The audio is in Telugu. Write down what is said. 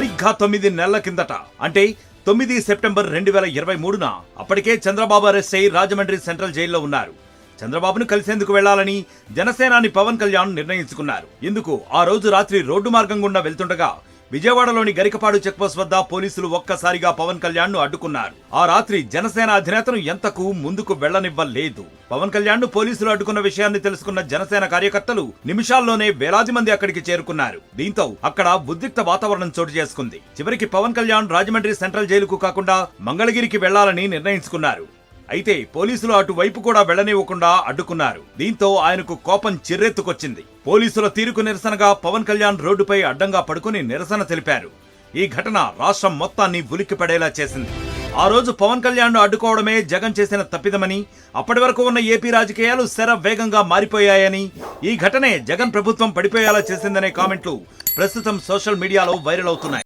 సరిగ్గా తొమ్మిది నెలల కిందట. అంటే తొమ్మిది సెప్టెంబర్ రెండు వేల ఇరవై మూడున అప్పటికే చంద్రబాబు అరెస్ట్ అయి రాజమండ్రి సెంట్రల్ జైల్లో ఉన్నారు. చంద్రబాబును కలిసేందుకు వెళ్ళాలని జనసేనాని పవన్ కళ్యాణ్ నిర్ణయించుకున్నారు. ఇందుకు ఆ రోజు రాత్రి రోడ్డు మార్గం గుండా వెళ్తుండగా విజయవాడలోని గరికపాడు చెక్పోస్ట్ వద్ద పోలీసులు ఒక్కసారిగా పవన్ కళ్యాణ్ను అడ్డుకున్నారు. ఆ రాత్రి జనసేన అధినేతను ఎంతకు ముందుకు వెళ్ళనివ్వలేదు పవన్ కళ్యాణ్ను పోలీసులు అడ్డుకున్న విషయాన్ని తెలుసుకున్న జనసేన కార్యకర్తలు నిమిషాల్లోనే వేలాది మంది అక్కడికి చేరుకున్నారు. దీంతో అక్కడ ఉద్రిక్త వాతావరణం చోటు చేసుకుంది. చివరికి పవన్ కళ్యాణ్ రాజమండ్రి సెంట్రల్ జైలుకు కాకుండా మంగళగిరికి వెళ్ళాలని నిర్ణయించుకున్నారు. అయితే పోలీసులు అటువైపు కూడా వెళ్ళనివ్వకుండా అడ్డుకున్నారు. దీంతో ఆయనకు కోపం చిర్రెత్తుకొచ్చింది. పోలీసుల తీరుకు నిరసనగా పవన్ కళ్యాణ్ రోడ్డుపై అడ్డంగా పడుకుని నిరసన తెలిపారు. ఈ ఘటన రాష్ట్రం మొత్తాన్ని ఉలిక్కిపడేలా చేసింది. ఆ రోజు పవన్ కళ్యాణ్ అడ్డుకోవడమే జగన్ చేసిన తప్పిదమని అప్పటి వరకు ఉన్న ఏపీ రాజకీయాలు శర వేగంగా మారిపోయాయని ఈ ఘటనే జగన్ ప్రభుత్వం పడిపోయేలా చేసిందనే కామెంట్లు ప్రస్తుతం సోషల్ మీడియాలో వైరల్ అవుతున్నాయి.